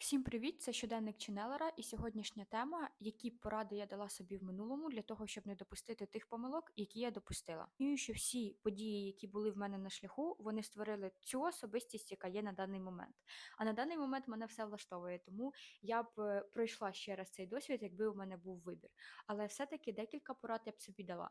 Всім привіт! Це щоденник Ченелера, і сьогоднішня тема, які поради я дала собі в минулому для того, щоб не допустити тих помилок, які я допустила. Розумію, що всі події, які були в мене на шляху, вони створили цю особистість, яка є на даний момент. А на даний момент мене все влаштовує, тому я б е, пройшла ще раз цей досвід, якби у мене був вибір. Але все-таки декілька порад я б собі дала.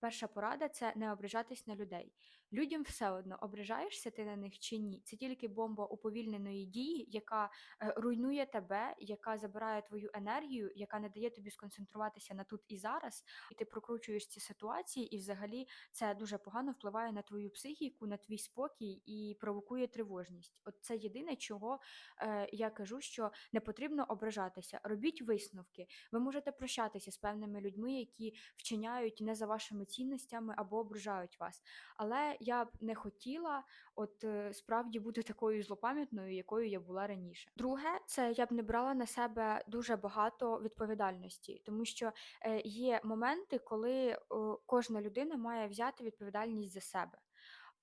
Перша порада це не ображатись на людей. Людям все одно, ображаєшся ти на них чи ні. Це тільки бомба уповільненої дії, яка е, руйнує тебе, яка забирає твою енергію, яка не дає тобі сконцентруватися на тут і зараз. І ти прокручуєш ці ситуації, і взагалі це дуже погано впливає на твою психіку, на твій спокій і провокує тривожність. От це єдине, чого е, я кажу, що не потрібно ображатися. Робіть висновки. Ви можете прощатися з певними людьми, які вчиняють не за вашими цінностями або ображають вас. Але я б не хотіла от е, справді бути такою злопам'ятною, якою я була раніше. Друге, це я б не брала на себе дуже багато відповідальності, тому що е, є моменти, коли кожна людина має взяти відповідальність за себе.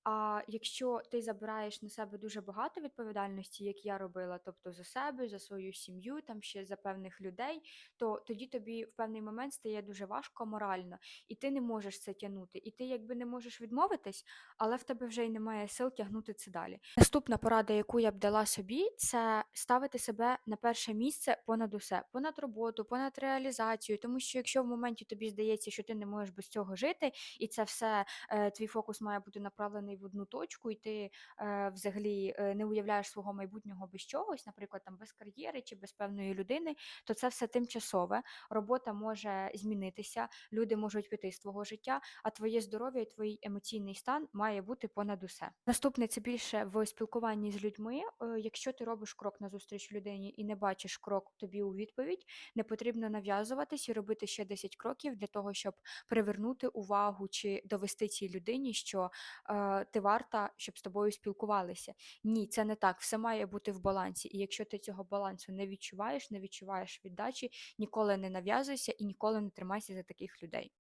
А якщо ти забираєш на себе дуже багато відповідальності, як я робила, тобто за себе, за свою сім'ю, там ще за певних людей, то тоді тобі в певний момент стає дуже важко морально, і ти не можеш це тягнути. І ти якби не можеш відмовитись, але в тебе вже й немає сил тягнути це далі. Наступна порада, яку я б дала собі, це ставити себе на перше місце понад усе, понад роботу, понад реалізацію. Тому що якщо в моменті тобі здається, що ти не можеш без цього жити, і це все е, твій фокус має бути направлений в одну точку, і ти е, взагалі е, не уявляєш свого майбутнього без чогось, наприклад, там без кар'єри чи без певної людини, то це все тимчасове. Робота може змінитися, люди можуть піти з твого життя, а твоє здоров'я і твій емоційний стан має бути понад усе. Наступне це більше в спілкуванні з людьми. Е, Якщо ти робиш крок назустріч людині і не бачиш крок тобі у відповідь, не потрібно нав'язуватись і робити ще 10 кроків для того, щоб привернути увагу чи довести цій людині, що е, ти варта, щоб з тобою спілкувалися. Ні, це не так. Все має бути в балансі. І якщо ти цього балансу не відчуваєш, не відчуваєш віддачі, ніколи не нав'язуйся і ніколи не тримайся за таких людей.